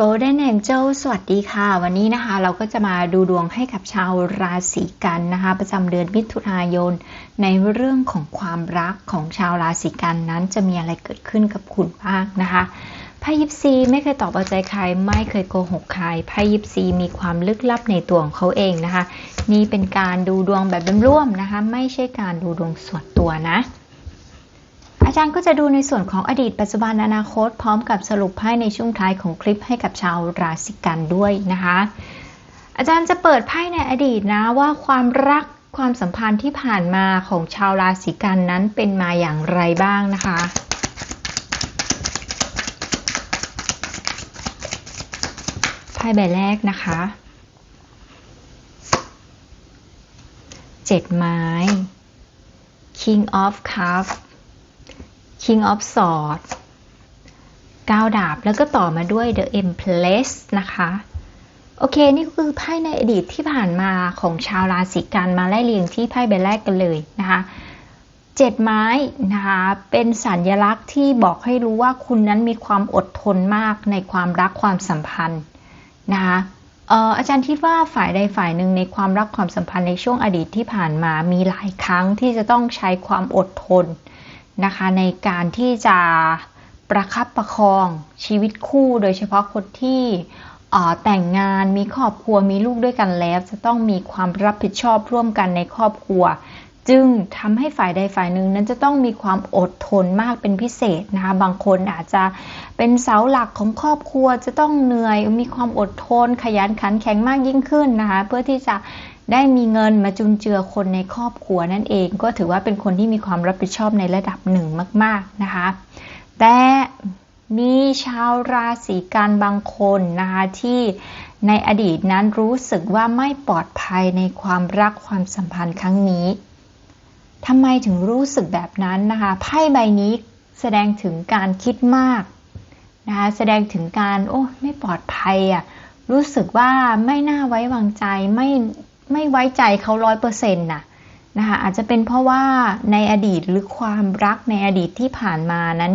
Golden Angel สวัสดีค่ะ วันนี้นะคะ เราก็จะมาดูดวงให้กับชาวราศีกันนะคะ ประจำเดือนมิถุนายน ในเรื่องของความรักของชาวราศีกันนั้นจะมีอะไรเกิดขึ้นกับคุณบ้างนะคะไพ่ยิปซีไม่เคยตอบเอาใจใคร ไม่เคยโกหกใครไพ่ยิปซีมีความลึกลับในตัวของเขาเองนะคะ นี่เป็นการดูดวงแบบร่วมนะคะ ไม่ใช่การดูดวงส่วนตัวนะ จารย์ก็จะดูในส่วนของอดีตปัจจุบันอนาคต พร้อมกับสรุปให้ในช่วงท้ายของคลิปให้กับชาวราศีกันด้วยนะคะ อาจารย์จะเปิดไพ่ในอดีตนะว่าความรักความสัมพันธ์ที่ผ่านมาของชาวราศีกันนั้นเป็นมาอย่างไรบ้างนะคะไพ่ใบแรกนะคะเจ็ดไม้ King of Cups King of Swords 9ดาบ แล้วก็ต่อมาด้วย The Empress นะคะ โอเค นี่คือไพ่ในอดีตที่ผ่านมาของชาวราศีกันมาไล่เรียงที่ไพ่ใบแรกกันเลยนะคะเจ็ดไม้นะคะเป็นสัญลักษณ์ที่บอกให้รู้ว่าคุณนั้นมีความอดทนมากในความรักความสัมพันธ์นะคะอาจารย์คิดว่าฝ่ายใดฝ่ายหนึ่งในความรักความสัมพันธ์ในช่วงอดีตที่ผ่านมามีหลายครั้งที่จะต้องใช้ความอดทน นะคะในการที่จะประคับประคองชีวิตคู่โดยเฉพาะคนที่แต่งงานมีครอบครัวมีลูกด้วยกันแล้ว จะต้องมีความรับผิดชอบร่วมกันในครอบครัว จึงทำให้ฝ่ายใดฝ่ายหนึ่งนั้นจะต้องมีความอดทนมากเป็นพิเศษนะคะบางคนอาจจะเป็นเสาหลักของครอบครัวจะต้องเหนื่อยมีความอดทนขยันขันแข็งมากยิ่งขึ้นนะคะเพื่อที่จะ ได้มีเงินมาจุนเจือคนในครอบครัวนั่นเอง ก็ถือว่าเป็นคนที่มีความรับผิดชอบในระดับหนึ่งมาก ๆนะคะ แต่มีชาวราศีกันบางคนนะคะที่ในอดีตนั้นรู้สึกว่าไม่ปลอดภัยในความรักความสัมพันธ์ครั้งนี้ทำไมถึงรู้สึกแบบนั้นนะคะไพ่ใบนี้แสดงถึงการคิดมากนะคะแสดงถึงการโอ้ไม่ปลอดภัยอะรู้สึกว่าไม่น่าไว้วางใจไม่ ไม่ไว้ใจเขาร้อยเปอร์เซ็นต์น่ะนะคะอาจจะเป็นเพราะว่าในอดีตหรือความรักในอดีตที่ผ่านมานั้น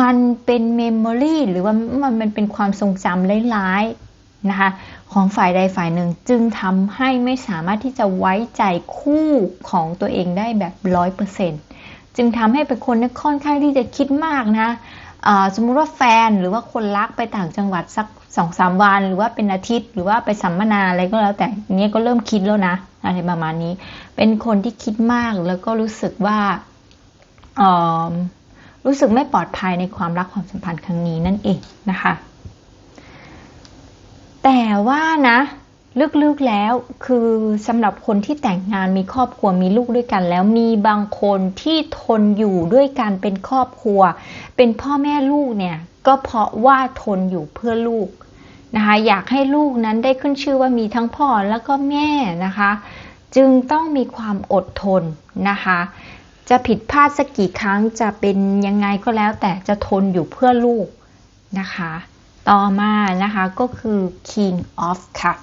มันเป็นเมมโมรีหรือว่ามันมันเป็นความทรงจำร้ายๆนะคะของฝ่ายใดฝ่ายหนึ่งจึงทำให้ไม่สามารถที่จะไว้ใจคู่ของตัวเองได้แบบร้อยเปอร์เซ็นต์จึงทำให้เป็นคนค่อนข้างที่จะคิดมากนะสมมุติว่าแฟนหรือว่าคนรักไปต่างจังหวัดสัก สองสามวันหรือว่าเป็นอาทิตย์ หรือว่าไปสัมมนาอะไรก็แล้ว แต่เนี้ยก็เริ่มคิดแล้วนะอะไรประมาณนี้ เป็นคนที่คิดมากแล้วก็รู้สึกว่าเออรู้สึกไม่ปลอดภัยในความรักความสัมพันธ์ครั้งนี้นั่นเองนะคะ แต่ว่านะลึกๆแล้วคือสำหรับคนที่แต่งงานมีครอบครัวมีลูกด้วยกัน แล้วมีบางคนที่ทนอยู่ด้วยกันเป็นครอบครัว เป็นพ่อแม่ลูกเนี่ยก็เพราะว่าทนอยู่เพื่อลูก นะคะอยากให้ลูกนั้นได้ขึ้นชื่อว่ามีทั้งพ่อแล้วก็แม่นะคะ จึงต้องมีความอดทนนะคะ จะผิดพลาดสักกี่ครั้งจะเป็นยังไงก็แล้ว แต่จะทนอยู่เพื่อลูกนะคะ ต่อมานะคะก็คือ King of Cup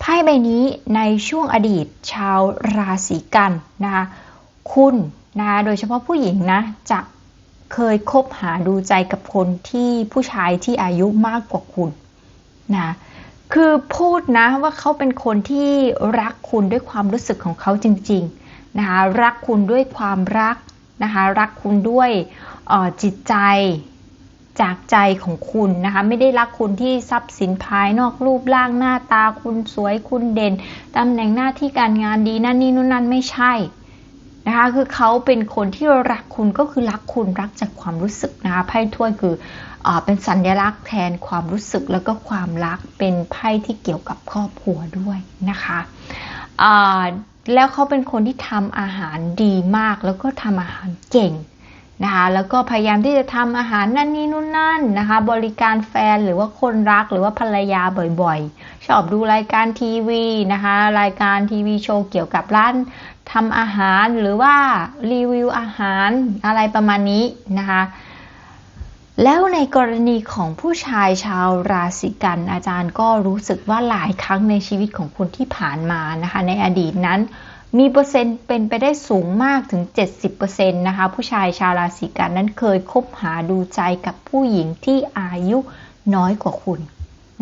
ไพ่ใบนี้ในช่วงอดีตชาวราศีกันนะคะคุณนะคะโดยเฉพาะผู้หญิงนะจะเคยคบหาดูใจกับคนที่ผู้ชายที่อายุมากกว่าคุณ นะคือพูดนะว่าเขาเป็นคนที่รักคุณด้วยความรู้สึกของเขาจริงๆนะคะรักคุณด้วยความรักนะคะรักคุณด้วยจิตใจจากใจของคุณนะคะไม่ได้รักคุณที่ทรัพย์สินภายนอกรูปร่างหน้าตาคุณสวยคุณเด่นตำแหน่งหน้าที่การงานดีนั่นนี่นู่นนั่นไม่ใช่ นะคะคือเขาเป็นคนที่รักคุณก็คือรักคุณรักจากความรู้สึกนะคะไพ่ถ้วยคืออเป็นสัญลักษณ์แทนความรู้สึกแล้วก็ความรักเป็นไพ่ที่เกี่ยวกับครอบครัวด้วยนะคะแล้วเขาเป็นคนที่ทำอาหารดีมากแล้วก็ทำอาหารเก่งนะคะแล้วก็พยายามที่จะทำอาหารนั่นนี่นู่นนั่นนะคะบริการแฟนหรือว่าคนรักหรือว่าภรรยาบ่อยๆ ชอบดูรายการทีวีนะคะรายการทีวีโชว์เกี่ยวกับร้าน ทำอาหารหรือว่ารีวิวอาหารอะไรประมาณนี้นะคะ แล้วในกรณีของผู้ชายชาวราศีกันอาจารย์ก็รู้สึกว่าหลายครั้งในชีวิตของคนที่ผ่านมานะคะ ในอดีตนั้นมีเปอร์เซ็นต์เป็นไปได้สูงมากถึง 70%นะคะ ผู้ชายชาวราศีกันนั้นเคยคบหาดูใจกับผู้หญิงที่อายุน้อยกว่าคุณ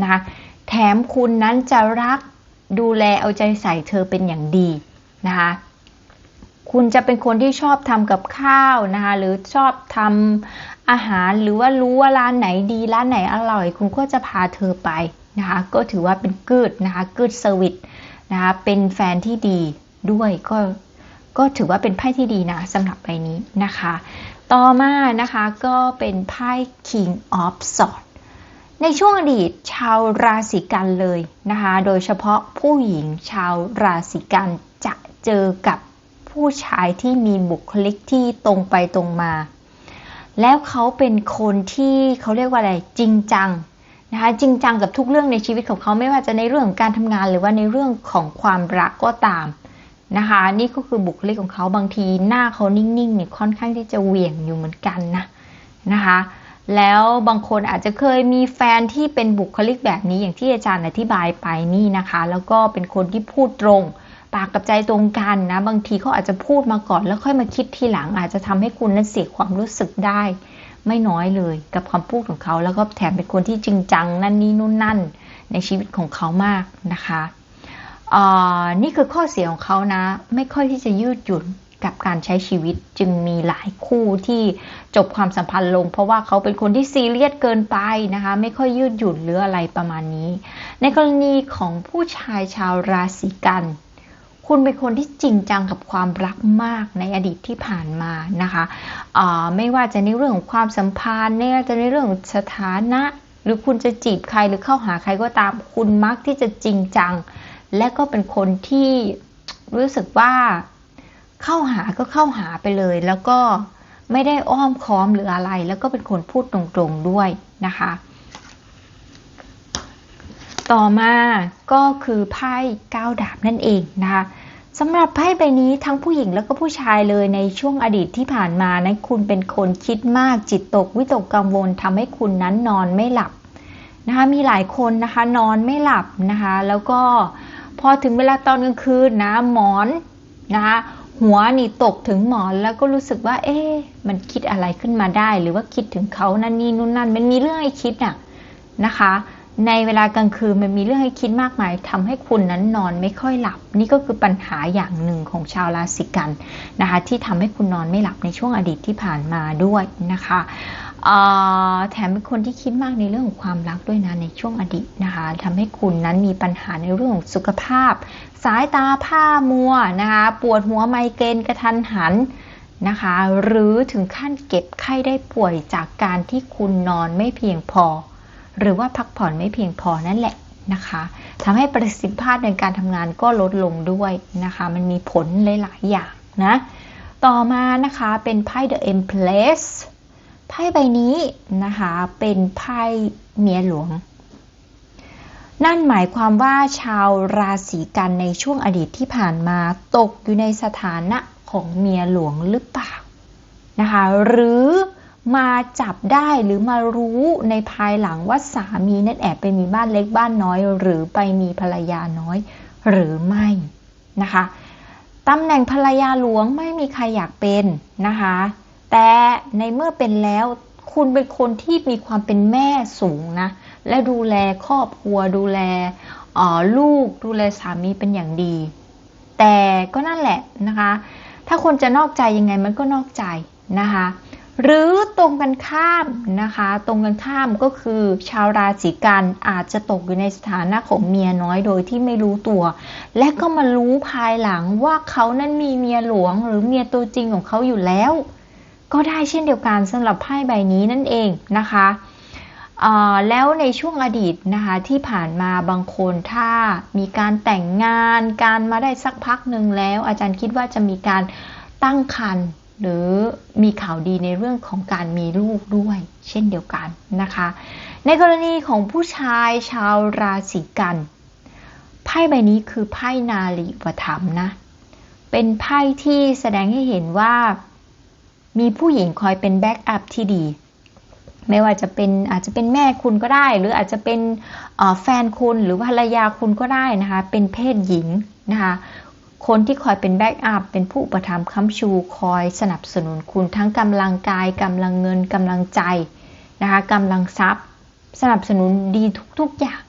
นะคะแถมคุณนั้นจะรักดูแลเอาใจใส่เธอเป็นอย่างดีนะคะ คุณจะเป็นคนที่ชอบทำกับข้าวนะคะ หรือชอบทำอาหารหรือว่ารู้ว่าร้านไหนดีร้านไหนอร่อย คุณก็จะพาเธอไปนะคะ ก็ถือว่าเป็นกูดนะคะกูดเซอร์วิสนะคะเป็นแฟนที่ดีด้วยก็ก็ถือว่าเป็นไพ่ที่ดีนะสำหรับใบนี้นะคะ ต่อมานะคะก็เป็นไพ่ King of Swords ในช่วงอดีตชาวราศีกันเลยนะคะ โดยเฉพาะผู้หญิงชาวราศีกันจะเจอกับ ผู้ชายที่มีบุคลิกที่ตรงไปตรงมา แล้วเขาเป็นคนที่เขาเรียกว่าอะไรจริงจังนะคะจริงจังกับทุกเรื่องในชีวิตของเขาไม่ว่าจะในเรื่องของการทำงานหรือว่าในเรื่องของความรักก็ตามนะคะนี่ก็คือบุคลิกของเขาบางทีหน้าเขานิ่งๆเนี่ยค่อนข้างที่จะเหวี่ยงอยู่เหมือนกันนะนะคะแล้วบางคนอาจจะเคยมีแฟนที่เป็นบุคลิกแบบนี้อย่างที่อาจารย์อธิบายไปนี่นะคะ แล้วก็เป็นคนที่พูดตรง ปากกับใจตรงกันนะ บางทีเขาอาจจะพูดมาก่อน แล้วค่อยมาคิดทีหลัง อาจจะทำให้คุณนั้นเสียความรู้สึกได้ ไม่น้อยเลยกับคำพูดของเขา แล้วก็แถมเป็นคนที่จริงจังนั่นนี่นู่นนั่น ในชีวิตของเขามากนะคะนี่คือข้อเสียของเขานะ ไม่ค่อยที่จะยืดหยุ่นกับการใช้ชีวิตจึงมีหลายคู่ที่จบความสัมพันธ์ลง เพราะว่าเขาเป็นคนที่ซีเรียสเกินไปนะคะ ไม่ค่อยยืดหยุ่นหรืออะไรประมาณนี้ ในกรณีของผู้ชายชาวราศีกัน คุณเป็นคนที่จริงจังกับความรักมากในอดีตที่ผ่านมานะคะไม่ว่าจะในเรื่องของความสัมพันธ์ไม่ว่าจะในเรื่องสถานะ หรือคุณจะจีบใครหรือเข้าหาใครก็ตาม คุณมักที่จะจริงจัง และก็เป็นคนที่รู้สึกว่าเข้าหาก็เข้าหาไปเลย แล้วก็ไม่ได้อ้อมค้อมหรืออะไร แล้วก็เป็นคนพูดตรงๆด้วยนะคะ ต่อมาก็คือไพ่ก้าวดาบนั่นเองนะคะสำหรับไพ่ใบนี้ทั้งผู้หญิงแล้วก็ผู้ชายเลยในช่วงอดีตที่ผ่านมานะคุณเป็นคนคิดมากจิตตกวิตกกังวลทำให้คุณนั้นนอนไม่หลับนะคะมีหลายคนนะคะนอนไม่หลับนะคะแล้วก็พอถึงเวลาตอนกลางคืนนะหมอนนะคะหัวนี่ตกถึงหมอนแล้วก็รู้สึกว่า เอ๊ะมันคิดอะไรขึ้นมาได้ หรือว่าคิดถึงเขานั่นนี่นู่นนั่นมันมีเรื่องให้คิดอะนะคะ ในเวลากลางคืนมันมีเรื่องให้คิดมากมายทำให้คุณนั้นนอนไม่ค่อยหลับ นี่ก็คือปัญหาอย่างหนึ่งของชาวราศีกันนะคะที่ทำให้คุณนอนไม่หลับในช่วงอดีตที่ผ่านมาด้วยนะคะแถมเป็นคนที่คิดมากในเรื่องของความรักด้วยนะในช่วงอดีตนะคะทำให้คุณนั้นมีปัญหาในเรื่องของสุขภาพ สายตาผ้ามัวนะคะปวดหัวไมเกรนกระทันหันนะคะหรือถึงขั้นเก็บไข้ได้ป่วยจากการที่คุณนอนไม่เพียงพอ หรือว่าพักผ่อนไม่เพียงพอนั่นแหละนะคะทำให้ประสิทธิภาพในการทำงานก็ลดลงด้วยนะคะ มันมีผลหลายๆอย่างนะ ต่อมานะคะเป็นไพ่ The Empress ไพ่ใบนี้นะคะเป็นไพ่เมียหลวง นั่นหมายความว่าชาวราศีกันในช่วงอดีตที่ผ่านมาตกอยู่ในสถานะของเมียหลวงหรือเปล่านะคะ หรือ มาจับได้หรือมารู้ในภายหลังว่าสามีนั่นแอบไปมีบ้านเล็กบ้านน้อย หรือไปมีภรรยาน้อยหรือไม่นะคะตำแหน่งภรรยาหลวงไม่มีใครอยากเป็นนะคะ แต่ในเมื่อเป็นแล้วคุณเป็นคนที่มีความเป็นแม่สูงนะ และดูแลครอบครัวดูแลลูกดูแลสามีเป็นอย่างดี แต่ก็นั่นแหละนะคะ ถ้าคนจะนอกใจยังไงมันก็นอกใจนะคะ หรือตรงกันข้ามนะคะ ตรงกันข้ามก็คือชาวราศีกันอาจจะตกอยู่ในสถานะของเมียน้อยโดยที่ไม่รู้ตัว และก็มารู้ภายหลังว่าเขานั้นมีเมียหลวง หรือเมียตัวจริงของเขาอยู่แล้ว ก็ได้เช่นเดียวกันสำหรับไพ่ใบนี้นั่นเองนะคะแล้วในช่วงอดีตนะคะที่ผ่านมาบางคนถ้ามีการแต่งงานการมาได้สักพักหนึ่งแล้ว อาจารย์คิดว่าจะมีการตั้งครรภ์ หรือมีข่าวดีในเรื่องของการมีลูกด้วย เช่นเดียวกันนะคะ ในกรณีของผู้ชายชาวราศีกันไพ่ใบนี้คือไพ่นาลีปธรรมนะ เป็นไพ่ที่แสดงให้เห็นว่า มีผู้หญิงคอยเป็นแบ็กอัพที่ดี ไม่ว่าจะเป็นอาจจะเป็นแม่คุณก็ได้ หรืออาจจะเป็นแฟนคุณหรือภรรยาคุณก็ได้นะคะ เป็นเพศหญิงนะคะ คนที่คอยเป็นแบ็กอัพเป็นผู้อุปถัมภ์ค้ำชูคอยสนับสนุนคุณทั้งกำลังกายกำลังเงินกำลังใจนะคะกำลังทรัพย์ สนับสนุนดีทุกๆอย่าง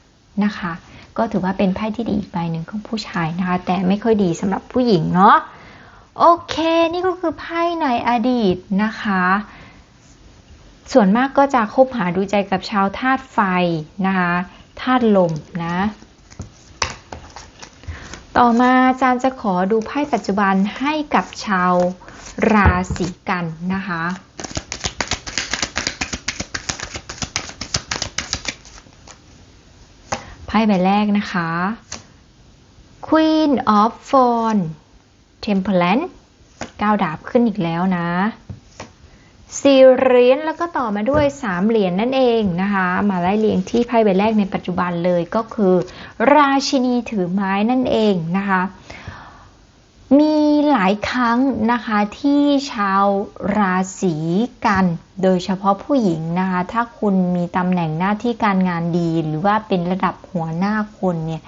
นะคะ ก็ถือว่าเป็นไพ่ที่ดีอีกใบหนึ่งของผู้ชายนะคะ แต่ไม่ค่อยดีสำหรับผู้หญิงเนาะโอเค นี่ก็คือไพ่ในอดีตนะคะ ส่วนมากก็จะคบหาดูใจกับชาวธาตุไฟนะคะธาตุลมนะ ต่อมาอาจารย์จะขอดูไพ่ปัจจุบันให้กับชาวราศีกันนะคะ ไพ่ใบแรกนะคะ Queen of f o n Temperance ก้าวดาบขึ้นอีกแล้วนะ สี่เหรียญแล้วก็ต่อมาด้วยสามเหรียญนนั่นเองนะคะ มาไล่เรียงที่ไพ่ใบแรกในปัจจุบันเลยก็คือ ราชินีถือไม้นั่นเองนะคะ มีหลายครั้งนะคะที่ชาวราศีกัน โดยเฉพาะผู้หญิงนะคะ ถ้าคุณมีตำแหน่งหน้าที่การงานดี หรือว่าเป็นระดับหัวหน้าคนเนี่ย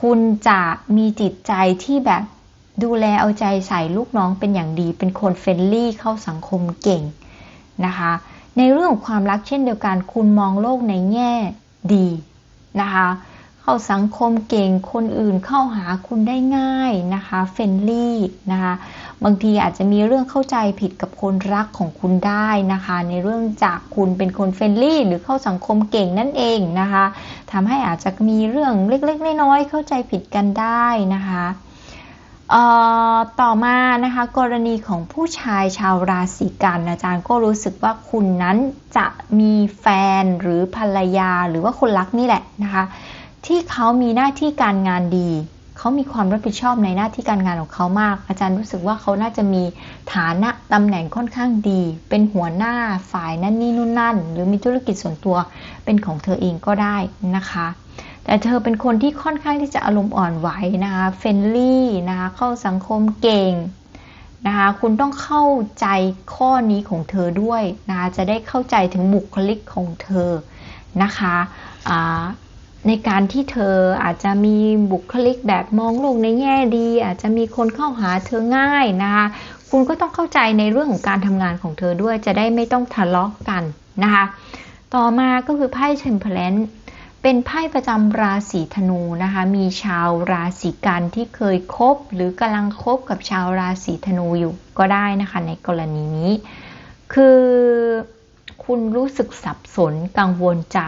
คุณจะมีจิตใจที่แบบดูแลเอาใจใส่ลูกน้องเป็นอย่างดี เป็นคนเฟรนลี่เข้าสังคมเก่ง นะคะ ในเรื่องของความรักเช่นเดียวกัน คุณมองโลกในแง่ดีนะคะ เข้าสังคมเก่งคนอื่นเข้าหาคุณได้ง่ายนะคะเฟรนลี่นะคะบางทีอาจจะมีเรื่องเข้าใจผิดกับคนรักของคุณได้นะคะ ในเรื่องจากคุณเป็นคนเฟรนลี่หรือเข้าสังคมเก่งนั่นเองนะคะทำให้อาจจะมีเรื่องเล็กๆน้อยๆเข้าใจผิดกันได้นะคะ ต่อมานะคะกรณีของผู้ชายชาวราศีกันอาจารย์ก็รู้สึกว่าคุณนั้นจะมีแฟนหรือภรรยาหรือว่าคนรักนี่แหละนะคะที่เขามีหน้าที่การงานดี เขามีความรับผิดชอบในหน้าที่การงานของเขามาก อาจารย์รู้สึกว่าเขาน่าจะมีฐานะตำแหน่งค่อนข้างดี เป็นหัวหน้าฝ่ายนั่นนี่นู่นนั่น หรือมีธุรกิจส่วนตัวเป็นของเธอเองก็ได้นะคะ แต่เธอเป็นคนที่ค่อนข้างที่จะอารมณ์อ่อนไหวนะคะเฟนลี่นะคะเข้าสังคมเก่งนะคะคุณต้องเข้าใจข้อนี้ของเธอด้วยนะคะจะได้เข้าใจถึงบุคลิกของเธอนะคะในการที่เธออาจจะมีบุคลิกแบบมองโลกในแง่ดี อาจจะมีคนเข้าหาเธอง่ายนะคะคุณก็ต้องเข้าใจในเรื่องของการทำงานของเธอด้วยจะได้ไม่ต้องทะเลาะกกันนะคะต่อมาก็คือไพ่เชมเพลน เป็นไพ่ประจำราศีธนูนะคะ มีชาวราศีกันที่เคยคบ หรือกำลังคบกับชาวราศีธนูอยู่ก็ได้นะคะ ในกรณีนี้ คือคุณรู้สึกสับสนกังวลใจ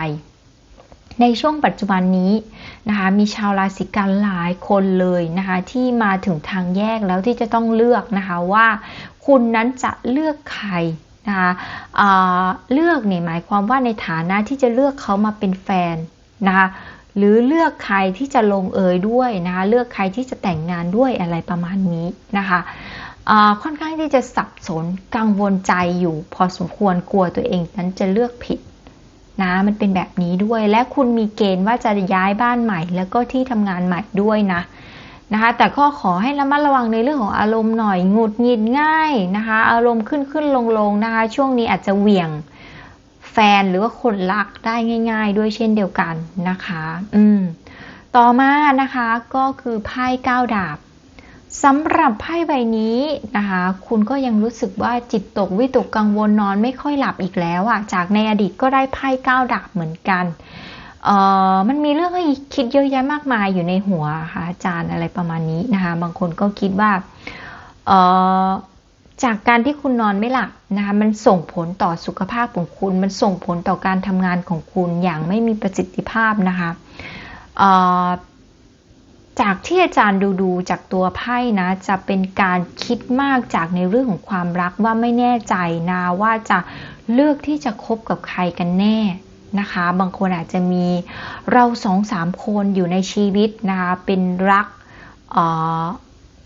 ในช่วงปัจจุบันนี้นะคะ มีชาวราศีกันหลายคนเลยนะคะ ที่มาถึงทางแยกแล้วที่จะต้องเลือกนะคะว่า คุณนั้นจะเลือกใครนะคะเลือกเนี่ยหมายความว่าในฐานะที่จะเลือกเขามาเป็นแฟน นะคะหรือเลือกใครที่จะลงเอยด้วยนะคะเลือกใครที่จะแต่งงานด้วยอะไรประมาณนี้นะคะค่อนข้างที่จะสับสนกังวลใจอยู่ พอสมควรกลัวตัวเองนั้นจะเลือกผิดนะมันเป็นแบบนี้ด้วยและคุณมีเกณฑ์ว่าจะย้ายบ้านใหม่ แล้วก็ที่ทำงานใหม่ด้วยนะนะคะแต่ก็ขอให้ระมัดระวังในเรื่องของอารมณ์หน่อยหงุดหงิดง่ายนะคะ อารมณ์ขึ้นขึ้นลงลงนะคะ ช่วงนี้อาจจะเหวี่ยง แฟนหรือว่าคนรักได้ง่าย ๆ ด้วยเช่นเดียวกันนะคะ อืม ต่อมานะคะก็คือไพ่ก้าดาบสำหรับไพ่ใบนี้นะคะ คุณก็ยังรู้สึกว่าจิตตกวิตกกังวลนอนไม่ค่อยหลับอีกแล้วอะจากในอดีตก็ได้ไพ่ก้าดาบเหมือนกันเอ่อมันมีเรื่องให้คิดเยอะแยะมากมายอยู่ในหัวค่ะอาจารย์อะไรประมาณนี้นะคะ บางคนก็คิดว่าเออ จากการที่คุณนอนไม่หลับนะคะมันส่งผลต่อสุขภาพของคุณ มันส่งผลต่อการทำงานของคุณอย่างไม่มีประสิทธิภาพนะคะจากที่อาจารย์ดูดูจากตัวไพ่นะ จะเป็นการคิดมากจากในเรื่องของความรักว่าไม่แน่ใจนะว่าจะเลือกที่จะคบกับใครกันแน่นะคะ บางคนอาจจะมีเราสองสามคนอยู่ในชีวิตนะคะเป็นรัก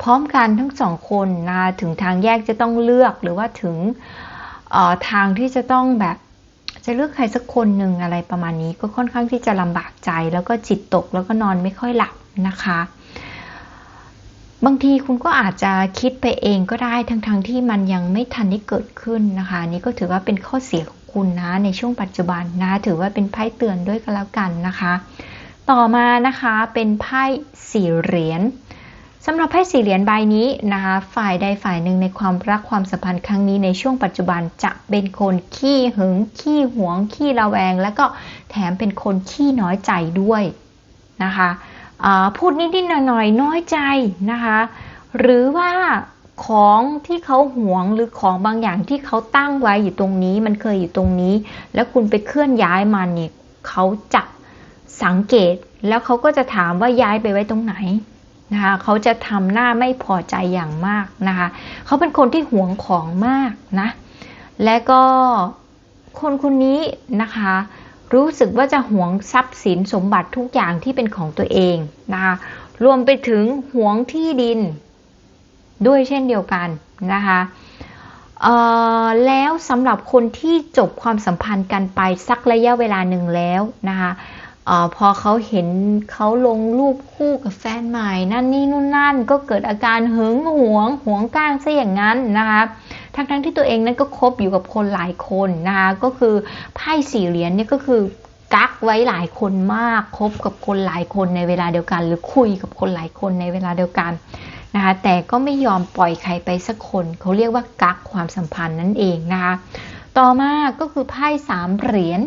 พร้อมกันทั้งสองคนนะถึงทางแยกจะต้องเลือกหรือว่าถึงทางที่จะต้องแบบจะเลือกใครสักคนหนึ่งอะไรประมาณนี้ก็ค่อนข้างที่จะลำบากใจแล้วก็จิตตกแล้วก็นอนไม่ค่อยหลับนะคะ บางทีคุณก็อาจจะคิดไปเองก็ได้ทั้งๆทที่มันยังไม่ทันได้เกิดขึ้นนะคะนี่ก็ถือว่าเป็นข้อเสียของคุณนะในช่วงปัจจุบันนะถือว่าเป็นไพ่เตือนด้วยก็แล้วกันนะคะ ต่อมานะคะเป็นไพ่สี่เหรียญ สำหรับไพ่สี่เหรียญใบนี้นะคะฝ่ายใดฝ่ายหนึ่งในความรักความสัมพันธ์ครั้งนี้ในช่วงปัจจุบันจะเป็นคนขี้หึงขี้หวง ขี้ระแวง แล้วก็แถมเป็นคนขี้น้อยใจด้วยนะคะพูดนิดๆหน่อยๆน้อยใจนะคะหรือว่าของที่เขาหวงหรือของบางอย่างที่เขาตั้งไว้อยู่ตรงนี้ มันเคยอยู่ตรงนี้ แล้วคุณไปเคลื่อนย้ายมันเนี่ยเขาจะสังเกต แล้วเขาก็จะถามว่าย้ายไปไว้ตรงไหน นะคะเขาจะทำหน้าไม่พอใจอย่างมากนะคะเขาเป็นคนที่หวงของมากนะและก็คนคนนี้นะคะรู้สึกว่าจะหวงทรัพย์สินสมบัติทุกอย่างที่เป็นของตัวเองนะคะรวมไปถึงหวงที่ดินด้วยเช่นเดียวกันนะคะแล้วสำหรับคนที่จบความสัมพันธ์กันไปสักระยะเวลาหนึ่งแล้วนะคะ อพอเขาเห็นเขาลงรูปคู่กับแฟนใหม่ นั่นนี่นู่นนั่นก็เกิดอาการหึงหวงหวงก้างซะอย่างนั้นนะคะทั้งทั้งที่ตัวเองนั้นก็คบอยู่กับคนหลายคนนะคะก็คือไพ่สี่เหรียญนี่ก็คือกักไว้หลายคนมากคบกับคนหลายคนในเวลาเดียวกัน หรือคุยกับคนหลายคนในเวลาเดียวกันนะคะแต่ก็ไม่ยอมปล่อยใครไปสักคนเขาเรียกว่ากักความสัมพันธ์นั่นเองนะคะต่อมาก็คือไพ่สามเหรียญ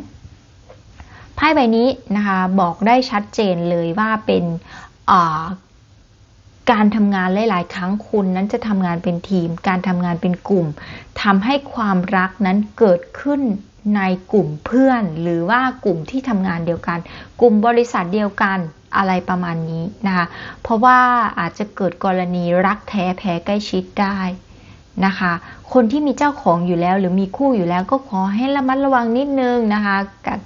ไพ่ใบนี้นะคะบอกได้ชัดเจนเลยว่าเป็นการทำงานหลาย ๆ ครั้งคุณนั้นจะทำงานเป็นทีม การทำงานเป็นกลุ่มทำให้ความรักนั้นเกิดขึ้นในกลุ่มเพื่อน หรือว่ากลุ่มที่ทำงานเดียวกัน กลุ่มบริษัทเดียวกันอะไรประมาณนี้นะคะ เพราะว่าอาจจะเกิดกรณีรักแท้แพ้ใกล้ชิดได้ นะคะ คนที่มีเจ้าของอยู่แล้ว หรือมีคู่อยู่แล้วก็ขอให้ระมัดระวังนิดนึงนะคะ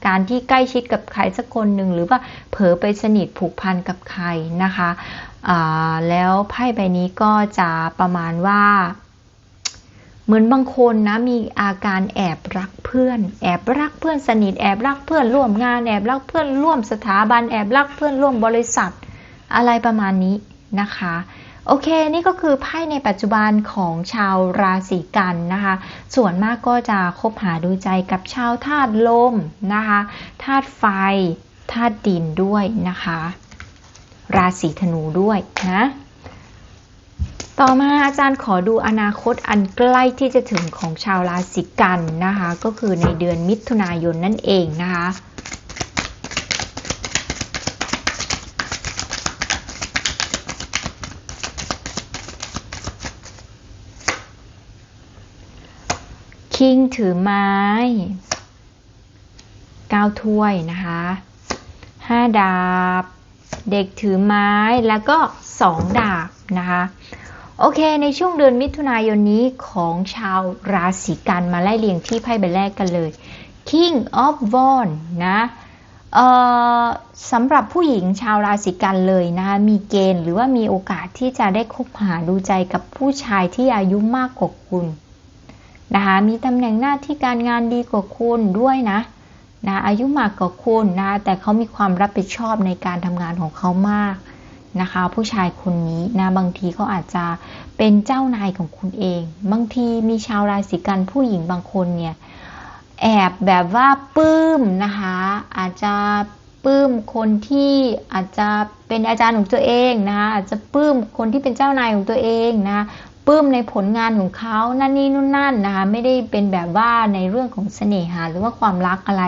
การที่ใกล้ชิดกับใครสักคนหนึ่งหรือว่าเผลอไปสนิทผูกพันกับใครนะคะแล้วไพ่ใบนี้ก็จะประมาณว่า เหมือนบางคนนะมีอาการแอบรักเพื่อน แอบรักเพื่อนสนิทแอบรักเพื่อนร่วมงานแอบรักเพื่อนร่วมสถาบันแอบรักเพื่อนร่วมบริษัท อะไรประมาณนี้นะคะ โอเค นี่ก็คือไพ่ในปัจจุบันของชาวราศีกันนะคะ ส่วนมากก็จะคบหาดูใจกับชาวธาตุลมนะคะธาตุไฟธาตุดินด้วยนะคะ ราศีธนูด้วยนะต่อมาอาจารย์ขอดูอนาคตอันใกล้ที่จะถึงของชาวราศีกันนะคะ ก็คือในเดือนมิถุนายนนั่นเองนะคะ คิงถือไม้ก้าถ้วยนะคะห้าดาบ เด็กถือไม้แล้วก็สองดาบนะคะ โอเค ในช่วงเดือนมิถุนายนนี้ของชาวราศีกันมาไล่เรียงที่ไพ่ใบแรกกันเลย King of w a n d นะสำหรับผู้หญิงชาวราศีกันเลยนะคะมีเกณฑ์หรือว่ามีโอกาสที่จะได้คบหาดูใจกับผู้ชายที่อายุมากกว่าคุณ นะคะ มีตำแหน่งหน้าที่การงานดีกว่าคุณด้วยนะนะอายุมากกว่าคุณนะ แต่เขามีความรับผิดชอบในการทำงานของเขามากนะคะ ผู้ชายคนนี้นะบางทีเขาอาจจะเป็นเจ้านายของคุณเอง บางทีมีชาวราศีกันผู้หญิงบางคนเนี่ยแอบแบบว่าปื้มนะคะอาจจะปื้มคนที่อาจจะเป็นอาจารย์ของตัวเองนะคะอาจจะปื้มคนที่เป็นเจ้านายของตัวเองนะ ปลื้มในผลงานของเขานั่นนี่นู่นนั่นนะคะไม่ได้เป็นแบบว่าในเรื่องของเสน่หาหรือว่าความรักอะไร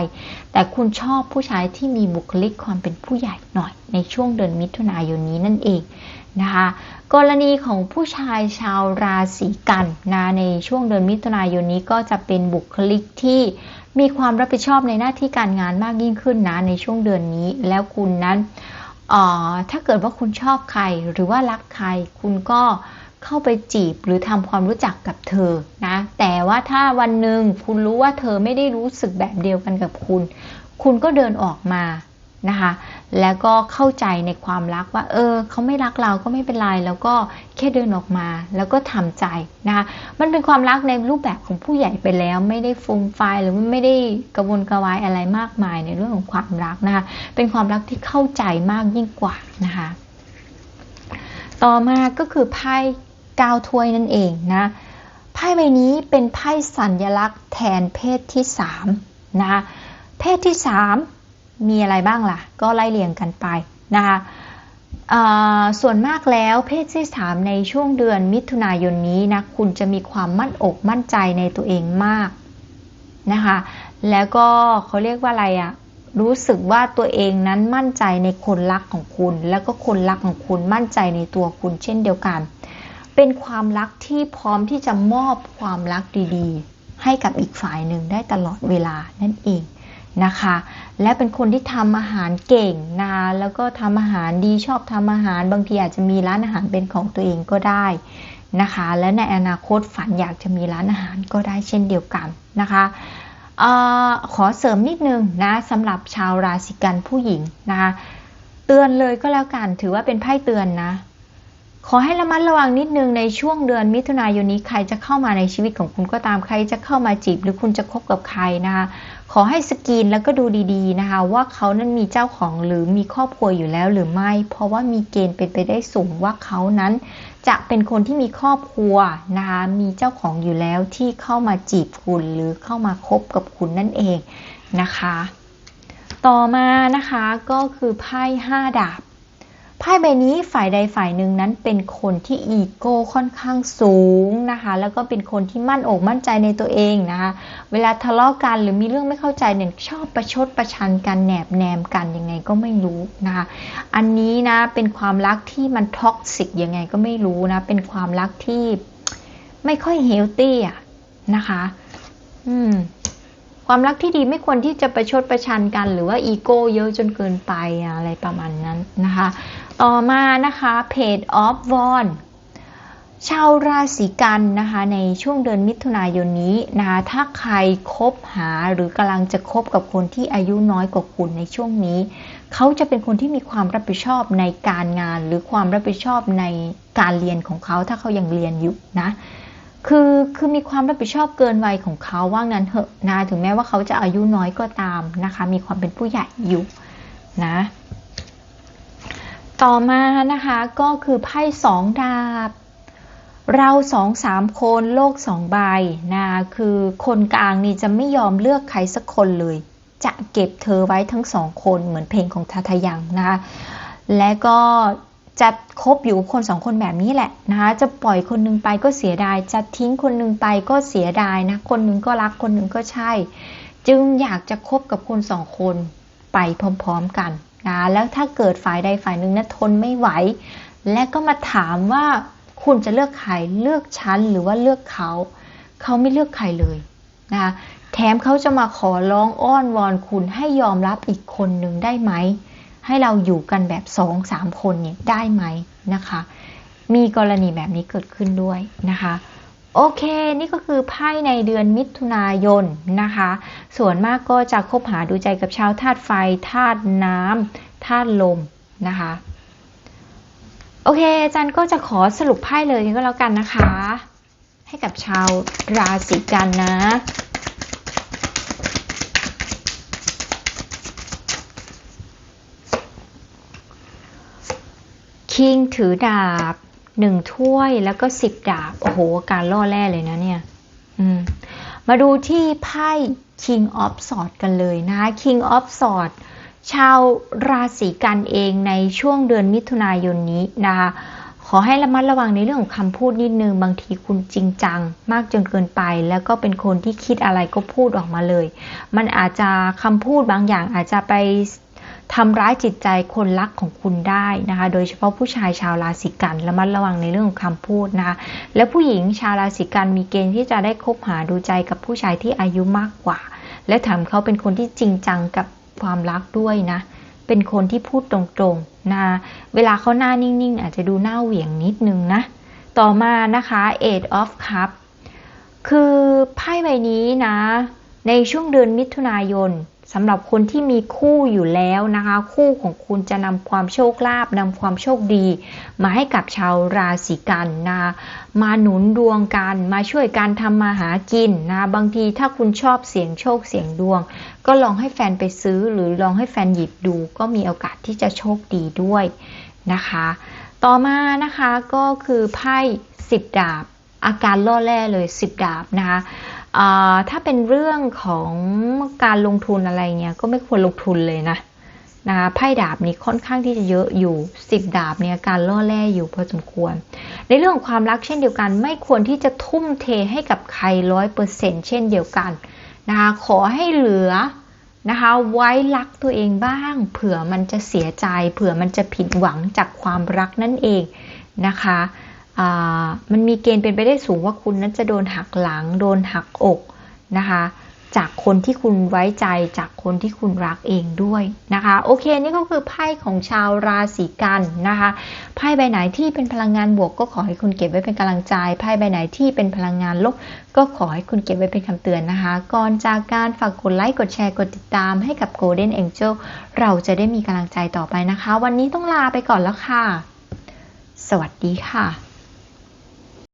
แต่คุณชอบผู้ชายที่มีบุคลิกความเป็นผู้ใหญ่หน่อย ในช่วงเดือนมิถุนายนนี้นั่นเองนะคะกรณีของผู้ชายชาวราศีกันนะในช่วงเดือนมิถุนายนนี้ก็จะเป็นบุคลิกที่มีความรับผิดชอบในหน้าที่การงานมากยิ่งขึ้นนะในช่วงเดือนนี้ แล้วคุณนั้นถ้าเกิดว่าคุณชอบใครหรือว่ารักใครคุณก็ เข้าไปจีบหรือทำความรู้จักกับเธอนะ แต่ว่าถ้าวันหนึ่งคุณรู้ว่าเธอไม่ได้รู้สึกแบบเดียวกันกับคุณ คุณก็เดินออกมานะคะ แล้วก็เข้าใจในความรักว่า เออเขาไม่รักเราก็ไม่เป็นไร แล้วก็แค่เดินออกมา แล้วก็ทำใจนะคะ มันเป็นความรักในรูปแบบของผู้ใหญ่ไปแล้ว ไม่ได้ฟูมไฟหรือไม่ได้กระวนกระวายอะไรมากมายในเรื่องของความรักนะคะ เป็นความรักที่เข้าใจมากยิ่งกว่านะคะ ต่อมาก็คือไพ่ 9 ถ้วยนั่นเองนะไพ่ใบนี้เป็นไพ่สัญลักษณ์แทนเพศที่3นะคะเพศที่ 3 มีอะไรบ้างล่ะ ก็ไล่เรียงกันไปนะคะส่วนมากแล้วเพศที่สามในช่วงเดือนมิถุนายนนี้นะคุณจะมีความมั่นอกมั่นใจในตัวเองมากนะคะแล้วก็เขาเรียกว่าอะไรอะรู้สึกว่าตัวเองนั้นมั่นใจในคนรักของคุณ แล้วก็คนรักของคุณมั่นใจในตัวคุณเช่นเดียวกัน เป็นความรักที่พร้อมที่จะมอบความรักดีๆ ให้กับอีกฝ่ายหนึ่งได้ตลอดเวลานั่นเองนะคะ และเป็นคนที่ทำอาหารเก่งนะแล้วก็ทำอาหารดีชอบทำอาหาร บางทีอาจจะมีร้านอาหารเป็นของตัวเองก็ได้นะคะ และในอนาคตฝันอยากจะมีร้านอาหารก็ได้เช่นเดียวกันนะคะออขอเสริมนิดนึงนะสำหรับชาวราศีกันผู้หญิงนะคะเตือนเลยก็แล้วกันถือว่าเป็นไพ่เตือนนะ ขอให้ระมัดระวังนิดนึงในช่วงเดือนมิถุนายนนี้ใครจะเข้ามาในชีวิตของคุณก็ตามใครจะเข้ามาจีบหรือคุณจะคบกับใครนะคะขอให้สกรีนแล้วก็ดูดีๆนะคะว่าเขานั้นมีเจ้าของหรือมีครอบครัวอยู่แล้วหรือไม่ เพราะว่ามีเกณฑ์เป็นไปได้สูงว่าเขานั้นจะเป็นคนที่มีครอบครัวนะคะมีเจ้าของอยู่แล้วที่เข้ามาจีบคุณหรือเข้ามาคบกับคุณนั่นเองนะคะ ต่อมานะคะก็คือไพ่ห้าดาบ ไพ่ใบนี้ฝ่ายใดฝ่ายหนึ่งนั้นเป็นคนที่อีโก้ค่อนข้างสูงนะคะ แล้วก็เป็นคนที่มั่นอกมั่นใจในตัวเองนะคะ เวลาทะเลาะกันหรือมีเรื่องไม่เข้าใจเนี่ยชอบประชดประชันกันแหนบแนมกันยังไงก็ไม่รู้นะคะ อันนี้นะเป็นความรักที่มันท็อกซิกยังไงก็ไม่รู้นะ เป็นความรักที่ไม่ค่อยเฮลตี้อะนะคะ อืมความรักที่ดีไม่ควรที่จะประชดประชันกัน หรือว่าอีโก้เยอะจนเกินไปอะไรประมาณนั้นนะคะ ต่อมานะคะเพจออฟวอนชาวราศีกันนะคะในช่วงเดือนมิถุนายนนี้นะคะถ้าใครคบหาหรือกำลังจะคบกับคนที่อายุน้อยกว่าคุณในช่วงนี้ เขาจะเป็นคนที่มีความรับผิดชอบในการงาน หรือความรับผิดชอบในการเรียนของเขาถ้าเขายังเรียนอยู่นะคือคือมีความรับผิดชอบเกินวัยของเขาว่างั้นเถอะนะถึงแม้ว่าเขาจะอายุน้อยก็ตามนะคะ มีความเป็นผู้ใหญ่อยู่นะ ต่อมานะคะก็คือไพ่สองดาบ เราสองสามคนโลกสองใบนะคือคนกลางนี่จะไม่ยอมเลือกใครสักคนเลย จะเก็บเธอไว้ทั้งสองคนเหมือนเพลงของทาทายังนะคะและก็จะคบอยู่คนสองคนแบบนี้แหละนะคะจะปล่อยคนหนึงไปก็เสียดาย จะทิ้งคนหนึงไปก็เสียดายนะ คนหนึงก็รักคนหนึงก็ใช่ จึงอยากจะคบกับคนสองคนไปพร้อมๆกัน นะแล้วถ้าเกิดฝ่ายใดฝ่ายหนึ่งนะทนไม่ไหว และก็มาถามว่าคุณจะเลือกใครเลือกฉันหรือว่าเลือกเขาเขาไม่เลือกใครเลยนะคะแถมเขาจะมาขอร้องอ้อนวอนคุณให้ยอมรับอีกคนหนึ่งได้ไหม ให้เราอยู่กันแบบสองสามคนเนี่ยได้ไหมนะคะ มีกรณีแบบนี้เกิดขึ้นด้วยนะคะ โอเค นี่ก็คือไพ่ในเดือนมิถุนายนนะคะ ส่วนมากก็จะคบหาดูใจกับชาวธาตุไฟธาตุน้ำธาตุลมนะคะ โอเคอาจารย์ก็จะขอสรุปไพ่เลยก็แล้วกันนะคะ ให้กับชาวราศีกันนะคิงถือดาบ หนึ่งถ้วยแล้วก็สิบดาบ โอ้โห การล่อแร่เลยนะเนี่ย อืม มาดูที่ไพ่ King of Swords กันเลยนะ King of Swords ชาวราศีกันเองในช่วงเดือนมิถุนายนนี้นะคะขอให้ระมัดระวังในเรื่องของคำพูดนิดนึง บางทีคุณจริงจัง มากจนเกินไป แล้วก็เป็นคนที่คิดอะไรก็พูดออกมาเลย มันอาจจะคำพูดบางอย่างอาจจะไป ทำร้ายจิตใจคนรักของคุณได้นะคะ โดยเฉพาะผู้ชายชาวราศีกันระมัดระวังในเรื่องของคำพูดนะคะ และผู้หญิงชาวราศีกันมีเกณฑ์ที่จะได้คบหาดูใจกับผู้ชายที่อายุมากกว่า และแถมเขาเป็นคนที่จริงจังกับความรักด้วยนะ เป็นคนที่พูดตรงๆนะ เวลาเขาหน้านิ่งๆ อาจจะดูหน้าเหวี่ยงนิดนึงนะ ต่อมานะคะ Eight of Cup คือไพ่ใบนี้นะ ในช่วงเดือนมิถุนายน สำหรับคนที่มีคู่อยู่แล้วนะคะ คู่ของคุณจะนำความโชคลาภนำความโชคดี มาให้กับชาวราศีกันนะมาหนุนดวงกันมาช่วยกันทำมาหากินนะบางทีถ้าคุณชอบเสียงโชคเสียงดวง ก็ลองให้แฟนไปซื้อหรือลองให้แฟนหยิบดู ก็มีโอกาสที่จะโชคดีด้วยนะคะ ต่อมานะคะก็คือไพ่สิบดาบ อาการล่อแร่เลยสิบดาบนะคะ ถ้าเป็นเรื่องของการลงทุนอะไรเงี้ยก็ไม่ควรลงทุนเลยนะนะคะไพ่ดาบนี้ค่อนข้างที่จะเยอะอยู่สิบดาบเนี่ยการล่อแร่อยู่พอสมควร ในเรื่องของความรักเช่นเดียวกัน ไม่ควรที่จะทุ่มเทให้กับใครร้อยเปอร์เซ็นเช่นเดียวกันนะคะขอให้เหลือนะคะไว้รักตัวเองบ้าง เผื่อมันจะเสียใจ เผื่อมันจะผิดหวังจากความรักนั่นเองนะคะ มันมีเกณฑ์เป็นไปได้สูงว่าคุณนั้นจะโดนหักหลัง โดนหักอกนะคะ จากคนที่คุณไว้ใจจากคนที่คุณรักเองด้วยนะคะ โอเคนี่ก็คือไพ่ของชาวราศีกันนะคะไพ่ใบไหนที่เป็นพลังงานบวกก็ขอให้คุณเก็บไว้เป็นกำลังใจไพ่ใบไหนที่เป็นพลังงานลบก็ขอให้คุณเก็บไว้เป็นคำเตือนนะคะ ก่อนจากการฝากกดไลค์กดแชร์กดติดตามให้กับ Golden Angel เราจะได้มีกำลังใจต่อไปนะคะ วันนี้ต้องลาไปก่อนแล้วค่ะ สวัสดีค่ะ